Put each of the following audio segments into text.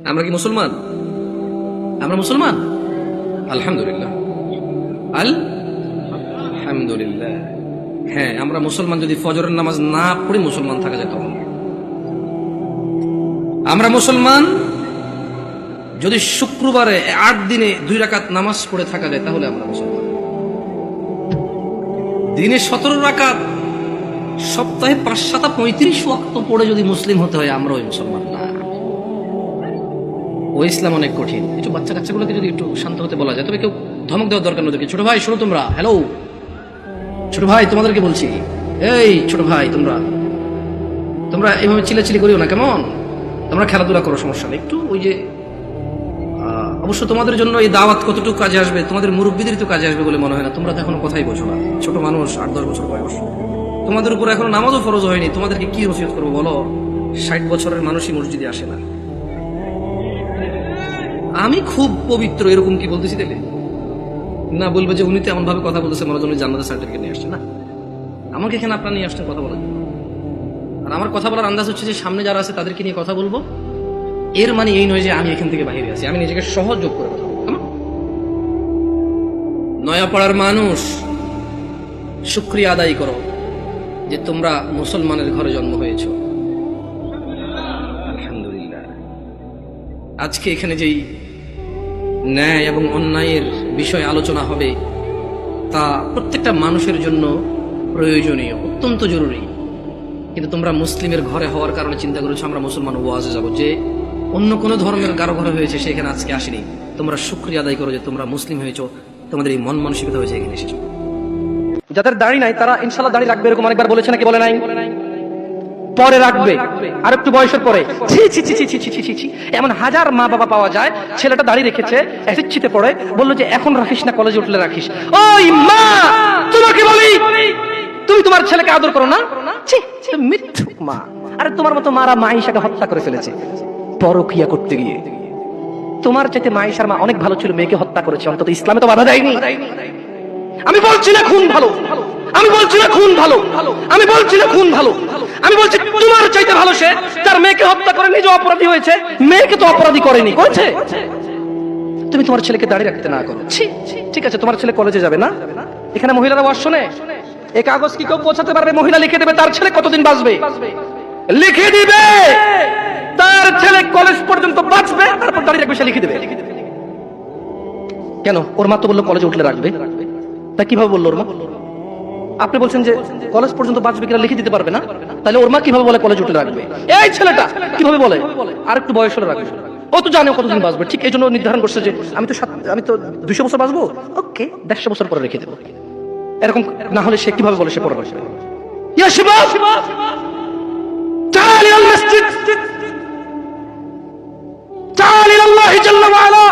আমরা কি মুসলমান? আমরা মুসলমান? আলহামদুলিল্লাহ। আল? আলহামদুলিল্লাহ। হ্যাঁ আমরা মুসলমান যদি ফজরের নামাজ না পড়ি মুসলমান থাকা যেত না। আমরা মুসলমান যদি শুক্রবারে আট দিনে দুই রাকাত নামাজ পড়ে থাকা যায় তাহলে আমরা মুসলমান। দিনে সতেরো রাকাত সপ্তাহে পাঁচ সাতা পঁয়ত্রিশ ওয়াক্ত পড়ে যদি মুসলিম হতে হয় আমরা ওই মুসলমান। ও ইসলাম অনেক কঠিন। একটু বাচ্চা কাচ্চাগুলোকে যদি একটু শান্ত হতে বলা যায়, তবে কেউ ধমক দেওয়ার দরকার নদীকে ছোট ভাই, শোনো তোমরা। হ্যালো ছোট ভাই, তোমাদেরকে বলছি। এই ছোট ভাই, তোমরা। তোমরা এইভাবে চিলাচিলি করিও না, কেমন? তোমরা খেলাধুলা করো, সমস্যা নেই। একটু ওই যে অবশ্য তোমাদের জন্য এই দাওয়াত কতটুকু কাজে আসবে, তোমাদের মুরব্বীদের তো কাজে আসবে বলে মনে হয় না। তোমরা তো এখনও কথাই বোঝো না। ছোট মানুষ, আট, দশ বছর বয়স। তোমাদের উপর এখনও নামাজও ফরজ হয়নি। তোমাদেরকে কি নসিহত করব বলো? ষাট বছরের মানুষই মসজিদে আসে না। আমি খুব পবিত্র, এরকম কি বলতেছি তাহলে? না বলবে যে উনি তো এমন ভাবে কথা বলতেছে, মনে উনি জান্নাতের সার্টিফিকেট নিয়ে আসছে। না। আমাকে এখানে আপনার নিয়ে আসছেন কথা বলার জন্য। আর আমার কথা বলার আন্দাজ হচ্ছে যে সামনে যারা আছে তাদেরকে নিয়ে কথা বলব। এর মানে এই নয় যে আমি এখান থেকে বাইরে আছি, আমি নিজেকে সহযোগ করে কথা বলব? নয়াপাড়ার মানুষ, শুক্রিয়া আদায় করো যে তোমরা মুসলমানের ঘরে জন্ম হয়েছো। আজকে এখানে যেই ন্যায় এবং অন্যায়ের বিষয় আলোচনা হবে, তা প্রত্যেকটা মানুষের জন্য প্রয়োজনীয়, অত্যন্ত জরুরি। কিন্তু তোমরা মুসলিমের ঘরে হওয়ার কারণে চিন্তা করেছ, আমরা মুসলমান ওয়াজে যাব। যে অন্য কোনো ধর্মের কারও ঘরে হয়েছে সেখানে আজকে আসেনি। তোমরা শুক্রিয়া আদায় করো যে তোমরা মুসলিম হয়েছো, তোমাদের এই মন মানসিকতা হয়েছে, এখানে এসেছ। যাদের দাড়ি নাই, তারা ইনশাল্লাহ দাড়ি রাখবে এরকম অনেকবার বলেছে নাকি বলে নাই? পরে রাখবে। আর একটু বয়সের পরে। ছি ছি ছি এমন হাজার মা বাবা পাওয়া যায়, ছেলেটা দাঁড়িয়ে রেখেছে অ্যাসিচ্ছিতে পড়ে, বলল যে, এখন রাখিস না, কলেজে উঠলে রাখিস। ওই মা, তোমাকে বলি, তুমি তোমার ছেলেকে আদর করো না? মিথ্যুক মা। আরে, তোমার মতো মারা মাইশাকে হত্যা করে ফেলেছে। পরকিয়া করতে গিয়ে? তোমার চাইতে মাইশার মা অনেক ভালো ছিল, মেয়েকে হত্যা করেছে। অন্তত ইসলামে তো বাধা দেয়নি। আমি বলছি না, খুন ভালো। আমি বলছি না, খুন ভালো। আমি বলছি না, খুন ভালো। আমি বলছি, তোমার চাইতে ভালো সে তার মেয়েকে হত্যা করে নিজে অপরাধী হয়েছে, মেয়েকে তো অপরাধী করেনি, করেছে? তুমি তোমার ছেলেকে দাঁড়িয়ে রাখতে না করো। ঠিক আছে, তোমার ছেলে কলেজে যাবে না? এখানে মহিলারা ওয়াজ শোনে? এই কাগজ কি কেউ পৌঁছাতে পারবে? মহিলা লিখে দেবে, তার ছেলে কতদিন বাঁচবে? লিখে দিবে! তার ছেলে কলেজ পর্যন্ত বাঁচবে, তারপর দাঁড়িয়ে রাখবে, সে লিখে দেবে। কেন? ওর মা তো বলল কলেজে উঠলে রাখবে। তা কীভাবে বলল ওর মা? আপনি বলছেন যে কলেজ পর্যন্ত বাঁচবে কিনা লিখে দিতে পারবে না তাহলে ওর মা কিভাবে বলে কলেজ উঠলে রাখবে এই ছেলেটা কিভাবে বলে আর একটু বয়স হলে রাখবে ও তো জানে ও কতদিন বাঁচবে ঠিক এই জন্য ও নির্ধারণ করছে যে আমি তো সাত- আমি তো দুইশো বছর বাঁচবো ওকে দেড়শো বছর পরে রেখে দেবো এরকম না হলে সে কিভাবে বলে সে পরে বাঁচবে ইয়া শিবাব! تعال إلى المسجد تعال إلى الله جل وعلا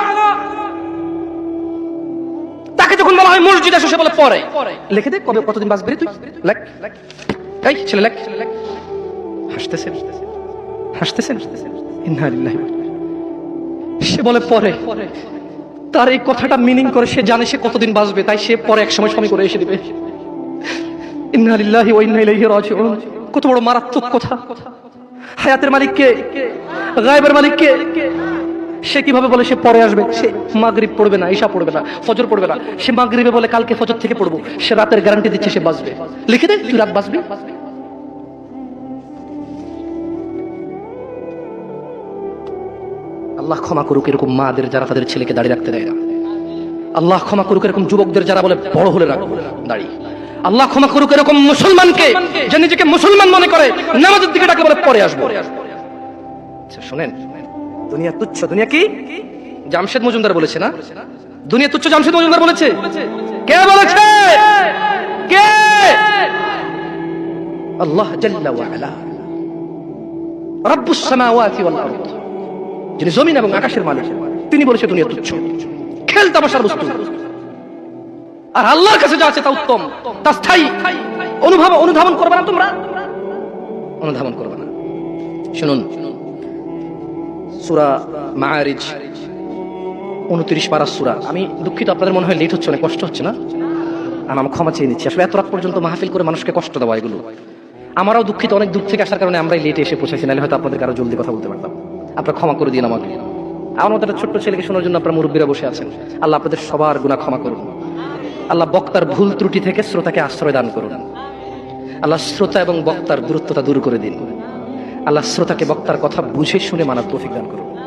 তাকে যখন বলা হয় মসজিদ আসো সে বলে পরে। লিখে দে কবে কতদিন বাঁচবি তুই? লেখ। এই ছেলে লেখ। হাসতেছেন? হাসতেছেন। সে বলে পরে। তার এই কথাটা মিনিং করে সে জানে সে কতদিন বাঁচবে তাই সে পরে এক সময় সময় করে এসে দিবে। ইন্না লিল্লাহি ওয়া ইন্না ইলাইহি রাজিউন। কত বড় মারাত্মক কথা। হায়াতের মালিককে গায়েবের মালিককে সে কীভাবে বলে সে পরে আসবে? সে মাগরিব পড়বে না, ঈশা পড়বে না, ফজর পড়বে না। সে মাগরিবে বলে কালকে ফজর থেকে পড়ব। সে রাতের গ্যারান্টি দিচ্ছে সে বাঁচবে। লিখে দে, তুই রাত বাঁচবি? আল্লাহ ক্ষমা করুক, এরকম মাদের যারা তাদের ছেলেকে দাঁড়িয়ে রাখতে দেয় না। আল্লাহ ক্ষমা করুক, এরকম যুবকদের যারা বলে বড় হলে রাখব, দাঁড়ি। আল্লাহ ক্ষমা করুক, এরকম মুসলমানকে যে নিজেকে মুসলমান মনে করে, নামাজের দিকে ডাকে বলে পরে আসব। আচ্ছা শোনেন দুনিয়া তুচ্ছ। দুনিয়া কি? জামশেদ মজুমদার বলেছে না? দুনিয়া তুচ্ছ জামশেদ মজুমদার বলেছে? কে বলেছে? কে? আল্লাহ যিনি জমিন এবং আকাশের মালিক, তিনি বলেছে দুনিয়া তুচ্ছ। খেল তামাশার বস্তু। আর আল্লাহর কাছে যা আছে তা উত্তম, তা স্থায়ী। অনুভব অনুধাবন করবে না তোমরা? অনুধাবন করবে না। শুনুন সুরা মাআরিজ, উনত্রিশ পারা সুরা। আমি দুঃখিত, আপনাদের মনে হয় লেট হচ্ছে, অনেক কষ্ট হচ্ছে না? আমি ক্ষমা চেয়ে নিচ্ছি। আসলে এত রাত পর্যন্ত মাহফিল করে মানুষকে কষ্ট দেওয়া এগুলো। আমারও দুঃখিত, অনেক দূর থেকে আসার কারণে আমরা লেটে এসে পৌঁছেছি নাহলে হয়তো আপনাদের কারও জলদি কথা বলতে পারতাম। আপনারা ক্ষমা করে দিন আমাকে। আমার মতো একটা ছোট্ট ছেলেকে শোনার জন্য আপনার মুরব্বীরা বসে আছেন। আল্লাহ আপনাদের সবার গুণা ক্ষমা করুন। আল্লাহ বক্তার ভুল ত্রুটি থেকে শ্রোতাকে আশ্রয় দান করুন। আল্লাহ শ্রোতা এবং বক্তার দূরত্বতা দূর করে দিন। আল্লাহ শ্রোতাকে বক্তার কথা বুঝে শুনে মানার তৌফিক দান করুন।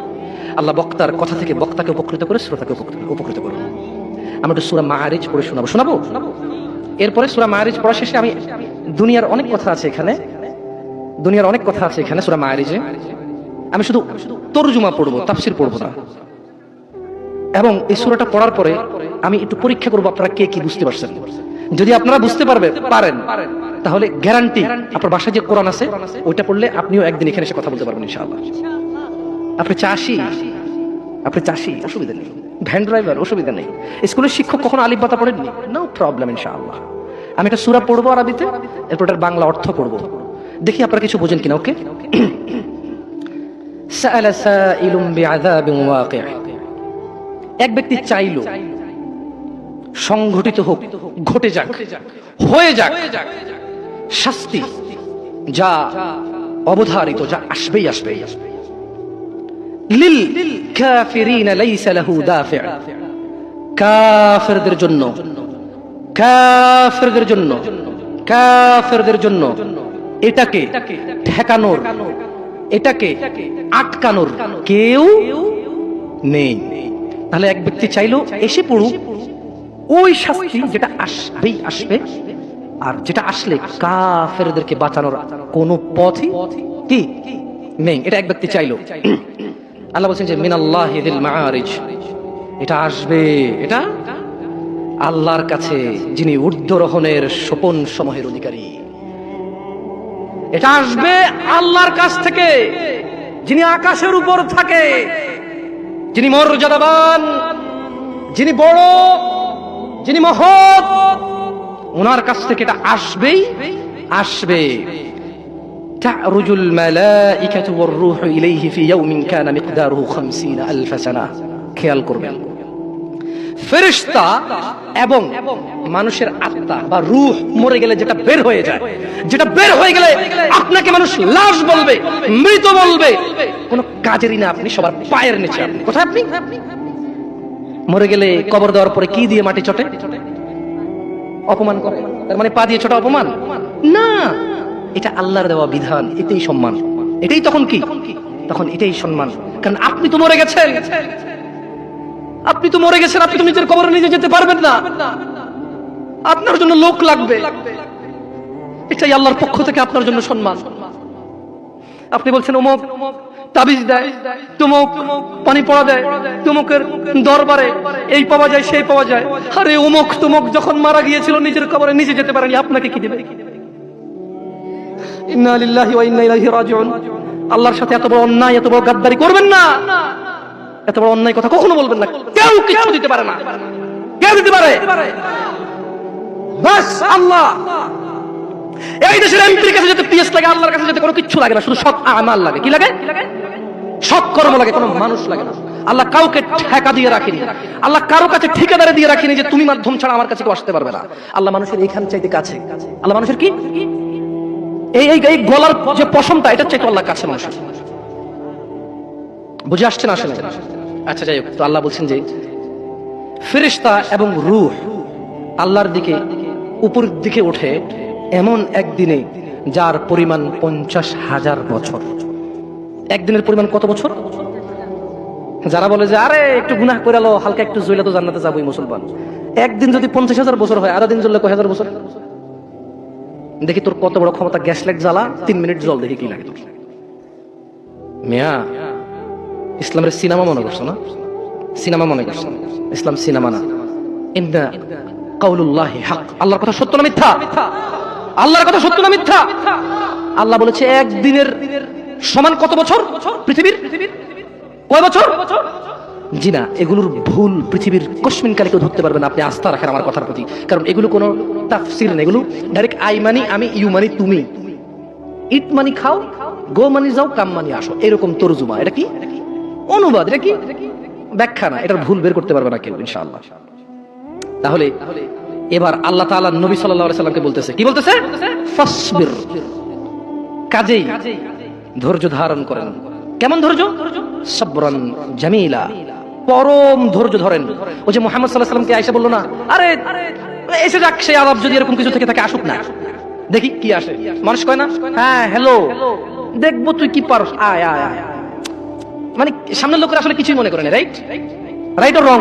আল্লাহ বক্তার কথা থেকে বক্তাকে উপকৃত করে শ্রোতাকে উপকৃত- করুন। আমরা একটু সুরা মাহারিজ পড়ে শোনাবো। শোনাবো? এরপরে সুরা মাহারিজ পড়া শেষে আমি দুনিয়ার অনেক কথা আছে এখানে। দুনিয়ার অনেক কথা আছে এখানে সুরা মাহারিজে আমি শুধু তর্জুমা পড়ব, তাফসির পড়ব না। এবং এই সুরাটা পড়ার পরে আমি একটু পরীক্ষা করব আপনারা কে কি বুঝতে পারছেন। যদি আপনারা বুঝতে পারবে, পারেন। তাহলে গ্যারান্টি আপনার বাসায় যে কোরআন আছে, ওইটা পড়লে আপনিও একদিন এখানে এসে কথা বলতে পারবেন ইনশাআল্লাহ। আপনি চাষি আপনি চাষি, অসুবিধা নেই। ভ্যান ড্রাইভার, অসুবিধা নেই। স্কুলের শিক্ষক কখনো আলিপাতা পড়েননি? নো প্রবলেম ইনশাআল্লাহ। আমি একটা সুরা পড়ব আরবিতে, এরপর এটার বাংলা অর্থ পড়ব। দেখি আপনারা কিছু বোঝেন কিনা, ওকে? এক ব্যক্তি চাইল, সংঘটিত হোক, ঘটে যাক, হয়ে যাক। শাস্তি, যা অবধারিত, যা আসবেই আসবে জন্য জন্য জন্য এটাকে ঠেকানোর, এটাকে আটকানোর কেউ নেই। তাহলে এক ব্যক্তি চাইলো, এসে পড়ুক, ওই শাস্তি যেটা আসবেই আসবে আর যেটা আসলে কাফেরদেরকে বাঁচানোর কোনো পথই কি নেই, এটা এক ব্যক্তি চাইলো। আল্লাহ বলছেন যে, মিনাল্লাহ এটা আসবে, এটা আল্লাহর কাছে যিনি ঊর্ধ্বরোহণের সোপন সমূহের অধিকারী। এটা আসবে আল্লাহর কাছ থেকে, যিনি আকাশের উপর থাকে, যিনি মর্যাদাবান, যিনি বড়, যিনি মহৎ ওনার কাছ থেকে এটা আসবেই আসবে تعرج الملائكة والروح إليه في يوم كان مقداره خمسين ألف سنة খেয়াল করবেন ফেরিস্তা এবং মানুষের আত্মা বা রুহ মরে গেলে যেটা বের হয়ে যায় যেটা বের হয়ে গেলে আপনাকে মানুষ লাশ বলবে মৃত বলবে কোনো কাজেরই না আপনি সবার পায়ের নিচে আপনি কোথায় আপনি মরে গেলে কবর দেওয়ার পরে কি দিয়ে মাটি চটে অপমান করে। তার মানে পা দিয়ে ছোটা অপমান? না। এটা আল্লাহর দেওয়া বিধান, এটাই সম্মান। এটাই তখন কি? তখন এটাই সম্মান। কারণ আপনি তো মরে গেছেন। আপনি তো মরে গেছেন, আপনি তো নিজের কবরে নিজে যেতে পারবেন না। আপনার জন্য লোক লাগবে। এটাই আল্লাহর পক্ষ থেকে আপনার জন্য সম্মান। আপনি বলছেন অমুক তাবিজ দেয়, তুমুক পানি পড়া দেয়, তুমুকের দরবারে এই পাওয়া যায়, সেই পাওয়া যায়। আরে অমুক তুমুক যখন মারা গিয়েছিল নিজের কবরে, নিজে যেতে পারেনি, আপনাকে কি দিবে? আল্লাহর সাথে এত বড় অন্যায়, এত বড় গাদ্দারি করবেন না। এত বড় অন্যায় কথা কখনো বলবেন না। কেউ কিছু দিতে পারে না। কেউ দিতে পারে। আল্লাহ। এই দেশের এমপির কাছে যেতে পিএস লাগে, আল্লাহর কাছে যেতে কোনো কিচ্ছু লাগে না, শুধু সৎ আমাল লাগে। কি লাগে? সৎ কর্ম লাগে, কোনো মানুষ লাগে না। আল্লাহ কাউকে ঠেকা দিয়ে রাখেনি। আল্লাহ কারও কাছে ঠিকাদারে দিয়ে রাখেনি যে তুমি মাধ্যম ছাড়া আমার কাছে কেউ আসতে পারবে না। আল্লাহ মানুষের এইখান চাইতে কাছে। আল্লাহ মানুষের কি? এই এই গলার যে পশমটা এটা চাইতে আল্লাহ কাছে মানুষের বুঝে আসছে না আসলে? আচ্ছা যাই হোক, তো আল্লাহ বলছেন যে ফেরিস্তা এবং রুহ আল্লাহর দিকে উপরের দিকে ওঠে। এমন একদিনে যার পরিমাণ পঞ্চাশ হাজার বছর। একদিনের পরিমাণ কত বছর? যারা বলে যে, আরে, একটু গুনাহ করে লো হালকা একটু জইলে তো জান্নাতে যাবোই মুসলমান। একদিন যদি পঞ্চাশ হাজার বছর হয় আরও দিন জ্বললে কয় হাজার বছর? দেখি তোর কত বড় ক্ষমতা, গ্যাস লাইট জ্বালা, তিন মিনিট জল, দেখি কি লাগে মিয়া, ইসলামের সিনেমা মনে করছ না? সিনেমা মনে করছ? ইসলাম সিনেমা না। ইন্না কাউলুল্লাহি হক। আল্লাহর কথা সত্য না মিথ্যা? আল্লাহর কথা সত্য না মিথ্যা? আল্লাহ বলেছে একদিনের সমান কত বছর? পৃথিবীর? কয় বছর? জি না, এগুলোর ভুল পৃথিবীর কশ্মিন কালে কেউ ধরতে পারবে না, আপনি আস্থা রাখেন আমার কথার প্রতি। কারণ এগুলো কোনো তাফসির না এগুলো ডাইরেক্ট আই মানি আমি ইউ মানি তুমি। ইট মানি খাও গো মানি যাও কাম মানি আসো। এরকম তরজুমা, এটা কি? অনুবাদ, এটা কি? ব্যাখ্যা না, এটার ভুল বের করতে পারবে না কেউ, ইনশাআল্লাহ। তাহলে এবার আল্লাহ তাআলা নবী সাল্লাল্লাহু সাল্লামকে বলতেছে, কি বলতেছে? কাজেই ধৈর্য ধারণ করেন। কেমন ধৈর্য? জামিলা। পরম ধৈর্য ধরেন। ওই যে মোহাম্মদ সাল্লাহ সাল্লামকে আয়সা বলল না, আরে, এসে যাক, সেই আলাপ যদি এরকম কিছু থেকে থাকে, আসুক না। দেখি কি আসে। মানুষ কয় না হ্যাঁ হ্যালো দেখব তুই কি পারস, আয় আয় মানে সামনের লোকের আসলে কিছুই মনে করেন রাইট রাইট রং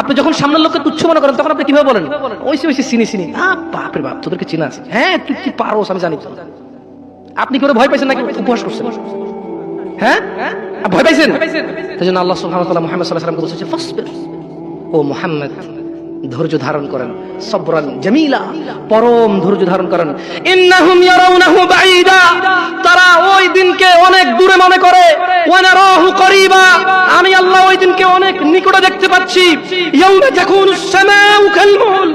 আপনি যখন সামনের লোককে তুচ্ছ মনে করেন তখন আপনি কীভাবে বলেন? ওইসি ওইসি চিনি চিনি না বাপরে বাপ তোদেরকে চিনা আছে। হ্যাঁ তুই কি পারো আমি জানি। আপনি কি ভয় পাইছেন নাকি? উপহাস করছেন। হ্যাঁ? ভয় পাইছেন? সেই জন্য আল্লাহ সুহামতাল্লাহ মোহাম্মদ সাল্লাহ সাল্লামকে বলছে ফাসবির। ও মুহাম্মদ। ধৈর্য ধারণ করেন। সবরান জামিলা, পরম ধৈর্য ধারণ করেন। ইন্নাহুম ইয়ারাউনাহু বাঈদা, তারা ওই দিনকে অনেক দূরে মনে করে। ওয়া করিবা, আমি আল্লাহ ওই দিনকে অনেক নিকটে দেখতে পাচ্ছি। ইয়াউমা তাকুনুস সামাউ কালমুল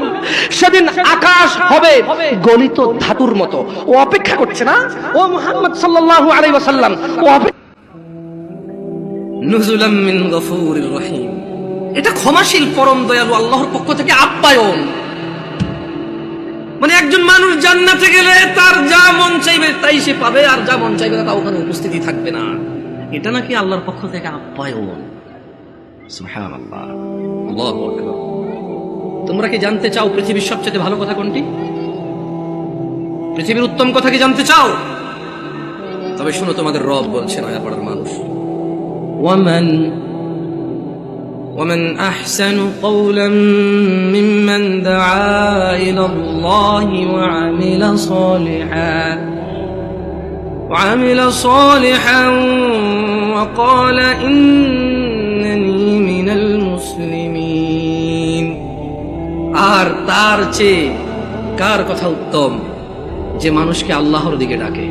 সেদিন আকাশ হবে গলিত ধাতুর মতো। ও অপেক্ষা করছে না? ও মুহাম্মদ সাল্লাল্লাহু আলাইহি ওয়াসাল্লাম, ও অপেক্ষা নুজুলাম মিন গফুরির রহিম। এটা ক্ষমাশীল, পরম দয়ালু, আল্লাহর পক্ষ থেকে আপ্যায়ন। মানে একজন মানুষ জান্নাতে গেলে তার যা মন চাইবে তাই সে পাবে, আর যা মন চাইবে তা ওখানে উপস্থিতি থাকবে না। এটা নাকি আল্লাহর পক্ষ থেকে আপ্যায়ন। তোমরা কি জানতে চাও পৃথিবীর সবচেয়ে ভালো কথা কোনটি? পৃথিবীর উত্তম কথা কি জানতে চাও? তবে শুনো, তোমাদের রব বলছে আয়াপাড়ার মানুষ। ওয়ামেন ومن احسن قولا ممن دعا الى الله وعمل صالحا وعمل صالحا وقال انني من المسلمين আর তার চেয়ে কার কথা উত্তম যে মানুষকে আল্লাহর দিকে ডাকে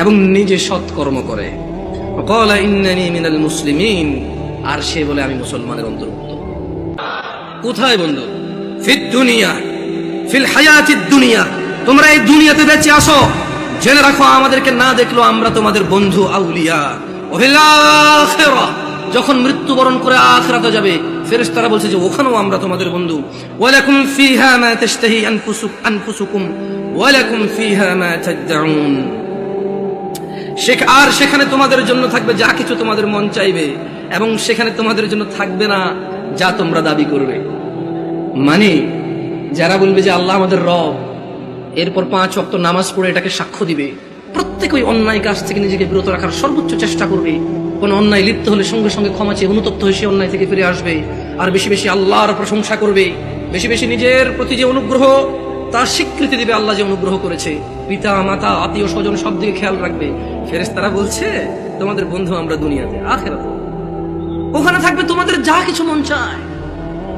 এবং নিজে সৎকর্ম করে قال إنني من المسلمين আর সে বলে আমি মুসলমানের অন্তর্ভুক্ত। কোথায় বন্ধু? ফিদ দুনিয়া, ফিল হায়াতিদ দুনিয়া। তোমরা এই দুনিয়াতে বেঁচে আসো। জেনে রাখো, আমাদেরকে না দেখল আমরা তোমাদের বন্ধু আউলিয়া। যখন মৃত্যুবরণ করে আখরাতে যাবে, ফেরেশতারা বলছে যে, ওখানেও আমরা তোমাদের বন্ধু। ওয়ালাকুম ফিহা মা তাশতাহি আনফুসুক, আনফুসুকুম। ওয়ালাকুম ফিহা মা তাদউন। শেখ- আর সেখানে তোমাদের জন্য থাকবে যা কিছু তোমাদের মন চাইবে। এবং সেখানে তোমাদের জন্য থাকবে না যা তোমরা দাবি করবে। মানে যারা বলবে যে আল্লাহ আমাদের রব, এরপর পাঁচ অক্ত নামাজ পড়ে এটাকে সাক্ষ্য দিবে, প্রত্যেক ওই অন্যায় কাজ থেকে নিজেকে বিরত রাখার সর্বোচ্চ চেষ্টা করবে। কোন অন্যায় লিপ্ত হলে সঙ্গে সঙ্গে ক্ষমা চেয়ে অনুতপ্ত হয়ে সে অন্যায় থেকে ফিরে আসবে। আর বেশি বেশি আল্লাহর প্রশংসা করবে। বেশি বেশি নিজের প্রতি যে অনুগ্রহ তার স্বীকৃতি দিবে আল্লাহ যে অনুগ্রহ করেছে। পিতা, মাতা, আত্মীয় স্বজন সব দিকে খেয়াল রাখবে। ফেরেস তারা বলছে, তোমাদের বন্ধু আমরা দুনিয়াতে, আখেরাতে। ওখানে থাকবে তোমাদের যা কিছু মন চায়।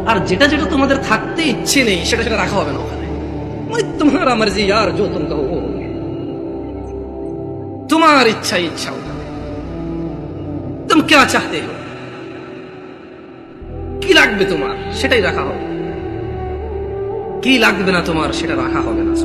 আর যেটা যেটা তোমাদের থাকতে ইচ্ছে নেই, সেটা সেটা রাখা হবে না ওখানে। মানে তোমার আমার জি আর যো তোমার ইচ্ছা ইচ্ছা তুমি কে চাহতে হো? কি লাগবে তোমার? সেটাই রাখা হবে। কি লাগবে না তোমার, সেটা রাখা হবে না